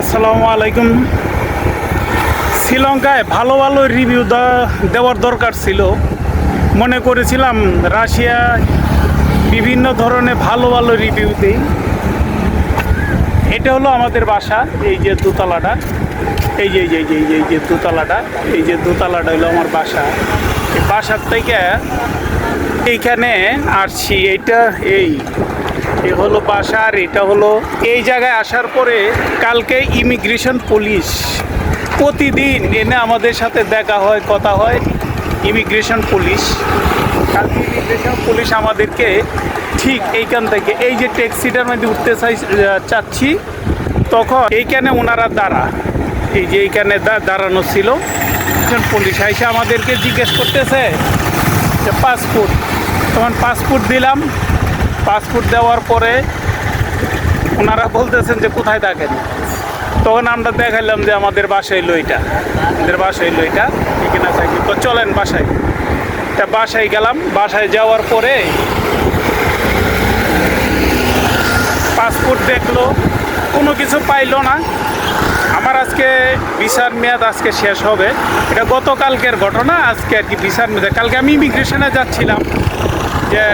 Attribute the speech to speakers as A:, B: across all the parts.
A: আসসালামু আলাইকুম। শ্রীলঙ্কায় ভালো ভালো রিভিউ দেওয়ার দরকার ছিল। মনে করেছিলাম রাশিয়া বিভিন্ন ধরনের ভালো ভালো রিভিউ দেই। এটা হলো আমাদের বাসা, এই যে দোতলাটা। এই যে এই যে এই যে এই যে দোতলাটা, এই যে দোতলাটা হলো আমার বাসা। এই বাসার থেকে এইখানে আসছি, এইটা এই এ হলো বাসা আর এটা হলো এই জায়গায় আসার পরে কালকে ইমিগ্রেশন পুলিশ প্রতিদিন এনে আমাদের সাথে দেখা হয়, কথা হয়। Immigration police. কালকে ইমিগ্রেশন পুলিশ আমাদেরকে ঠিক এইখান থেকে, এই যে ট্যাক্সিটার মধ্যে উঠতে চাই চাচ্ছি, তখন এইখানে ওনারা দাঁড়া। এই যে এইখানে দাঁড়ানো ছিল। পুলিশ এসে আমাদেরকে জিজ্ঞেস করতেছে যে, পাসপোর্ট। তখন পাসপোর্ট দিলাম। পাসপোর্ট দেওয়ার পরে ওনারা বলতেছেন যে কোথায় থাকেন? তখন আমরা দেখাইলাম যে আমাদের বাসায় লইটা, আমাদের বাসায় লইটা এটা এখানে থাকি তো চলেন বাসায়। তা বাসায় গেলাম, বাসায় যাওয়ার পরে পাসপোর্ট দেখল, কোনো কিছু পাইলো না। আমার আজকে ভিসার মেয়াদ আজকে শেষ হবে। এটা গতকালকের ঘটনা, আজকে আর কি ভিসার মেয়াদ। কালকে আমি ইমিগ্রেশনে যাচ্ছিলাম যে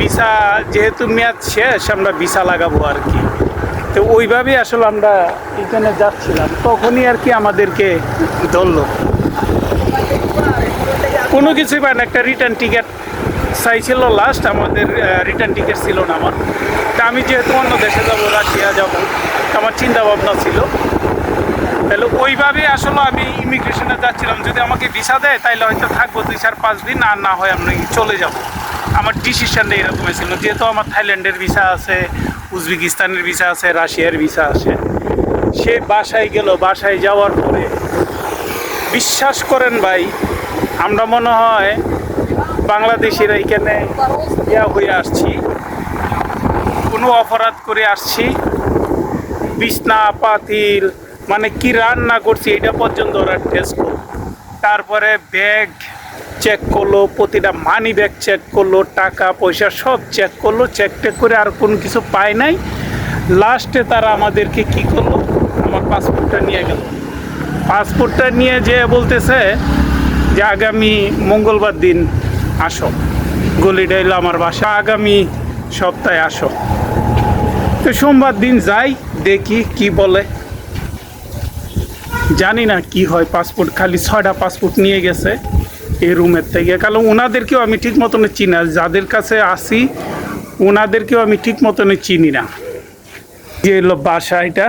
A: ভিসা যেহেতু মেয়াদ শেষ, আমরা ভিসা লাগাবো আর কি। তো ওইভাবেই আসলে আমরা এখানে যাচ্ছিলাম। তখনই আর কি আমাদেরকে ধরলো। কোনো কিছুই পায় না, একটা রিটার্ন টিকিট চাইছিল লাস্ট আমাদের রিটার্ন টিকিট ছিল না আমার। তা আমি যেহেতু অন্য দেশে যাব, রাশিয়া যাব, আমার চিন্তা ভাবনা ছিল। তাহলে ওইভাবে আসলে আমি ইমিগ্রেশনে যাচ্ছিলাম। যদি আমাকে ভিসা দেয় তাহলে হয়তো থাকব দুই চার পাঁচ দিন, আর না হয় আমি চলে যাব। আমার ডিসিশনটা এরকম ছিল যেহেতু আমার থাইল্যান্ডের ভিসা আছে, উজবেকিস্তানের ভিসা আছে, রাশিয়ার ভিসা আছে। সে বাসায় গেল, বাসায় যাওয়ার পরে বিশ্বাস করেন ভাই, আমরা মনে হয় বাংলাদেশিরা এখানে ইয়া হয়ে আসছি। কোনো অপরাধ করে আসছি। বিছনা, পাতিল মানে কি রান্না করছি, এটা পর্যন্ত ওরা টেস্ট তারপরে ব্যাগ চেক করল, প্রতিটা মানি ব্যাগ চেক করল, টাকা, পয়সা সব চেক করল চেক টেক করে আর কোনো কিছু পায় নাই। লাস্টে তারা আমাদেরকে কি করল? আমার পাসপোর্টটা নিয়ে গেল। পাসপোর্টটা নিয়ে যে বলতেছে যে, আগামী মঙ্গলবার দিন আসো। গলিটা এলো আমার বাসা। আগামী সপ্তাহে আসো। তো সোমবার দিন যাই, দেখি কি বলে। জানি না কি হয় পাসপোর্ট খালি ছয়টা পাসপোর্ট নিয়ে গেছে। এই রুমের থেকে। কারণ ওনাদেরকেও আমি ঠিক মতনে চিনি না। যাদের কাছে আসি ওনাদেরকেও আমি ঠিক মতনে চিনি না। যে এলো বাসা এটা।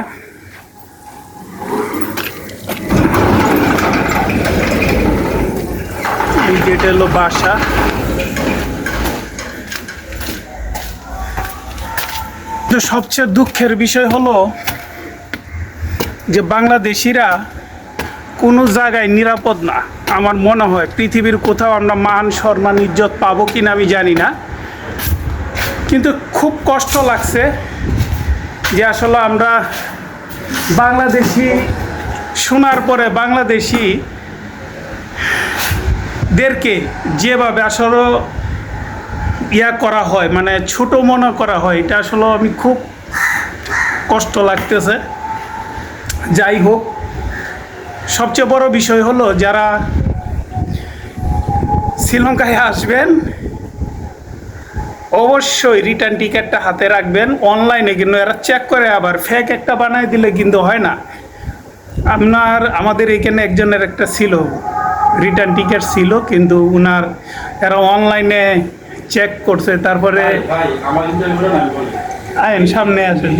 A: যেটা হলো বাসা। সবচেয়ে দুঃখের বিষয় হলো যে বাংলাদেশিরা কোনো জায়গায় নিরাপদ না। আমার মনে হয় পৃথিবীর কোথাও আমরা মান, সম্মান, ইজ্জত পাবো কিনা আমি জানি না। কিন্তু খুব কষ্ট লাগছে যে আসলে আমরা বাংলাদেশি শোনার পরে বাংলাদেশি দেরকে যেভাবে আসলে ইয়া করা হয় মানে ছোট মনে করা হয়, এটা আসলে আমি খুব কষ্ট লাগতেছে। যাই হোক, সবচেয়ে বড় বিষয় হলো যারা শ্রীলঙ্কায় আসবেন অবশ্যই রিটার্ন টিকিটটা হাতে রাখবেন। অনলাইনে কিন্তু এরা চেক করে আবার ফেক একটা বানায় দিলে কিন্তু হয় না। আপনার আমাদের এখানে একজনের একটা ছিল রিটার্ন টিকিট ছিল কিন্তু উনার এরা অনলাইনে চেক করছে তারপরে আইন সামনে আসেন।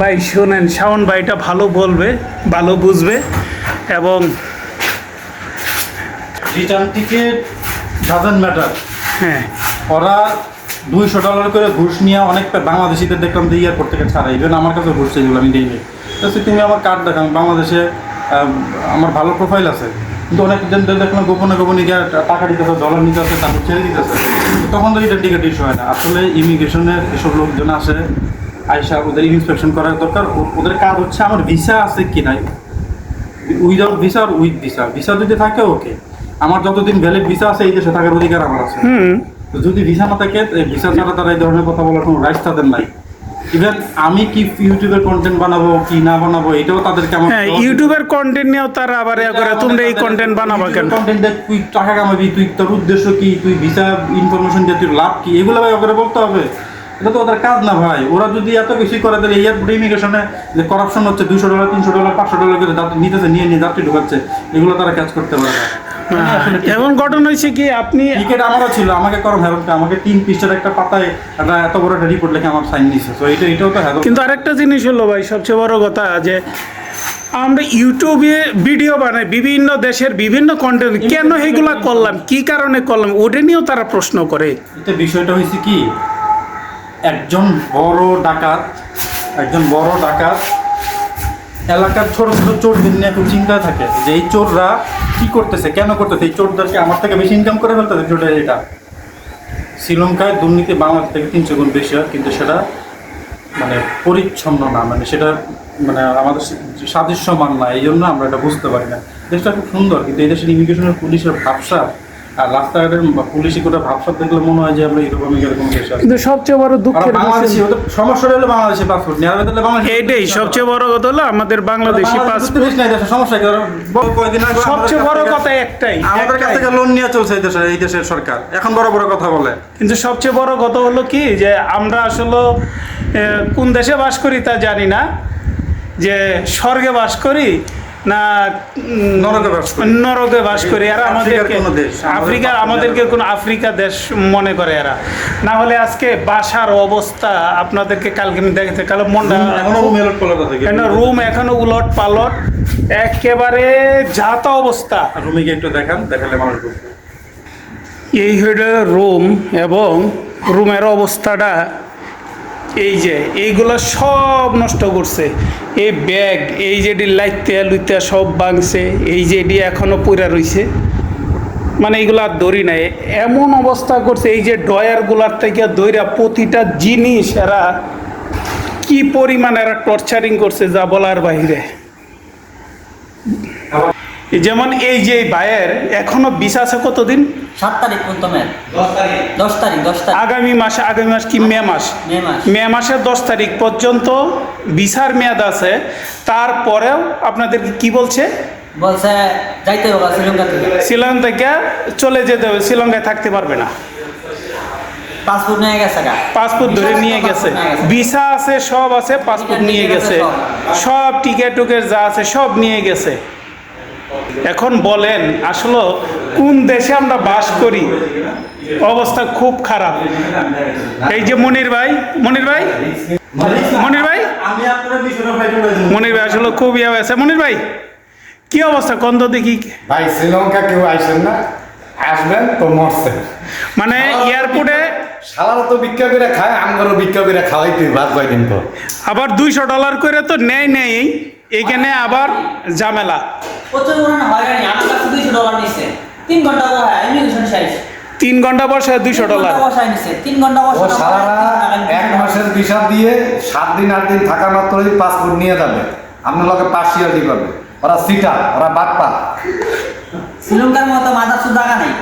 A: ভাই শোনেন শাওন ভাইটা ভালো বলবে ভালো বুঝবে। এবং
B: রিটার্ন টিকিট ডাজেন্ট ম্যাটার
A: হ্যাঁ।
B: ওরা দুইশো ডলার করে ঘুষ নিয়ে অনেক বাংলাদেশিদের দেখলাম যে এয়ারপোর্ট থেকে ছাড়া। ইভেন আমার কাছে ঘুষ আমি দিইনি। তো তুমি আমার কার্ড দেখাম বাংলাদেশে আমার ভালো প্রোফাইল আছে। কিন্তু অনেক দেখলাম গোপনে গোপনে গিয়ে টাকা দিতেছে ডলার নিতে আছে তারপর ছেড়ে দিতেছে। তখন তো রিটার্ন টিকিট ইস্যু হয় না। আসলে ইমিগ্রেশনের এসব লোকজন আসে আইসা ওদের ইন্সপেকশন করার দরকার। ওদের কাজ হচ্ছে আমার ভিসা আছে কি নাই। উইদাউট ভিসা আর উইথ ভিসা ভিসা যদি থাকে ওকে আমার যতদিন ভ্যালিড ভিসা আছে এই দেশে থাকার অধিকার আমার আছে। যদি ভিসা না থাকে ভিসা ছাড়া তারা এই ধরনের কথা বলার কোনো রাইটস তাদের নাই। ইভেন আমি কি ইউটিউবের কন্টেন্ট বানাবো কি না বানাবো এটাও তাদেরকে আমার
A: হ্যাঁ ইউটিউবের কন্টেন্ট নিয়েও তারা আবার ইয়া করে তোমরা এই কন্টেন্ট বানাবা কেন?
B: কন্টেন্ট তুই টাকা কামাবি তুই তোর উদ্দেশ্য কি তুই ভিসা ইনফরমেশন দিয়ে তুই লাভ কি এগুলো ভাই ওকে বলতে হবে। এটা তো ওদের কাজ না ভাই। ওরা যদি এত বেশি করে তাহলে এয়ারপোর্ট ইমিগ্রেশনে যে করাপশন হচ্ছে দুশো ডলার তিনশো ডলার পাঁচশো ডলার করে নিতেছে নিয়ে নিয়ে যাত্রী ঢুকাচ্ছে এগুলো তারা কাজ করতে পারে না।
A: এমন ঘটনা হয়েছে কি আপনি
B: টিকিট আমারও ছিল আমাকে করম হেরতকে আমাকে তিন একটা পাতায় একটা এত বড় একটা রিপোর্ট লিখে আমার সাইন দিছে। তো এটা এটাও তো হেরত
A: কিন্তু আরেকটা জিনিস হলো ভাই সবচেয়ে বড় কথা যে আমরা ইউটিউবে ভিডিও বানাই বিভিন্ন দেশের বিভিন্ন কন্টেন্ট কেন এগুলা করলাম কি কারণে করলাম ওটা নিয়েও তারা প্রশ্ন করে।
B: এটা বিষয়টা হয়েছে কি? একজন বড় ডাকাত, একজন বড় ডাকাত। এলাকার ছোট ছোট চোরদের নিয়ে খুব চিন্তা থাকে যে এই চোররা কি করতেছে, কেন করতেছে? এই চোরদেরকে আমার থেকে বেশি ইনকাম করে ফেলতেছে চোরের এটা। শ্রীলঙ্কায় দুর্নীতি বাংলাদেশ থেকে তিনশো গুণ বেশি হয়, কিন্তু সেটা মানে পরিচ্ছন্ন না মানে সেটা মানে আমাদের সাদৃশ্যমান না এই জন্য আমরা এটা বুঝতে পারি না। দেশটা খুব সুন্দর, কিন্তু এই দেশের ইমিগ্রেশনের পুলিশের ভাবসা আর রাস্তাঘাটের পুলিশি করে ভাবসা দেখলে মনে হয় যে আমরা এরকম এরকম দেশে
A: কিন্তু সবচেয়ে বড় দুঃখের
B: বাংলাদেশি
A: বিষয়
B: ওদের সমস্যা হলে বাংলাদেশি পাসপোর্ট নেওয়া হলে বাংলাদেশি
A: এইটাই সবচেয়ে বড় কথা হলো আমাদের বাংলাদেশি পাসপোর্ট
B: সমস্যা কি? ওরা বড় কয়দিন আগে
A: সবচেয়ে বড় কথা একটাই।
B: আমাদের কাছ থেকে লোন নিয়ে চলছে এই দেশে এই দেশের সরকার। এখন বড় বড় কথা বলে।
A: কিন্তু সবচেয়ে বড় কথা হলো কি যে আমরা আসলে কোন দেশে বাস করি তা জানি না যে স্বর্গে বাস করি না
B: নরকে বাস করি।
A: নরকে বাস করি। এরা
B: আফ্রিকার
A: আমাদেরকে
B: কোনো দেশ,
A: আফ্রিকা আমাদেরকে কোনো আফ্রিকা দেশ মনে করে এরা। না হলে আজকে বাসার অবস্থা আপনাদেরকে কালকে আমি দেখেছি। কালো
B: থেকে।
A: কেন? রুম এখনও উলট পালট। একেবারে যাতা অবস্থা।
B: রুমিকে একটু দেখান দেখালে মানুষ
A: এই হইল রুম এবং রুমের অবস্থাটা এই যে, এইগুলো সব নষ্ট করছে। এই ব্যাগ, এই যে এটি লাইতে লুইতে সব ভাঙছে, এই যে এটি এখনও পইরা রইছে। মানে এইগুলো আর দড়ি নাই। এমন অবস্থা করছে, এই যে ডয়ারগুলার থেকে দইরা প্রতিটা জিনিস এরা কি পরিমাণ এরা টর্চারিং করছে, যা বলার বাইরে। যেমন এই যে ভাইয়ের এখনও বিষ আছে কতদিন?
C: সাত তারিখ পর্যন্ত দশ তারিখ। দশ তারিখ
A: আগামী মাসে আগামী মাস কি মে মাস?
C: মে
A: মাসের দশ তারিখ পর্যন্ত ভিসার মেয়াদ আছে। তারপরেও আপনাদেরকে কি বলছে?
C: বলছে যাইতে হবে শ্রীলঙ্কা থেকে
A: শ্রীলঙ্কা থেকে চলে যেতে হবে শ্রীলঙ্কায় থাকতে পারবে না।
C: পাসপোর্ট নিয়ে গেছে
A: পাসপোর্ট ধরে নিয়ে গেছে। ভিসা আছে সব আছে পাসপোর্ট নিয়ে গেছে। সব টিকেট টুকেট যা আছে সব নিয়ে গেছে। এখন বলেন আসলে কোন দেশে আমরা বাস করি? অবস্থা খুব খারাপ। এই যে মনির ভাই মনির ভাই? মনির ভাই? মনির ভাই আসলে খুব ইয়ে হয়েছে মনির ভাই কি অবস্থা? কন্দ দেখি?
D: ভাই শ্রীলঙ্কা কেউ আসেন না? আসবেন তো মরছেন।
A: মানে এয়ারপোর্টে
D: সালারা তো ভিক্ষা করে খায় আমগরও ভিক্ষা করে খাওয়াইতে ভাত কয়দিন তো।
A: আবার দুইশো ডলার করে তো নেয় নেই। এইখানে আবার ঝামেলা।
C: প্রচুর হয়রানি আমার দুইশো ডলার নিচ্ছে তিন ঘণ্টা বসায় ইমিগ্রেশন
A: তিন ঘণ্টা বসে দুইশো ডলার
D: এক মাসের ভিসা দিয়ে সাত দিন আট দিন থাকা মাত্রই পাসপোর্ট নিয়ে যাবে। আপনার লোকে পার্সিয়ালি পাবে। ওরা সিটা ওরা বাটপা
C: শ্রীলঙ্কার মতো মাদার সুদ জায়গা নাই।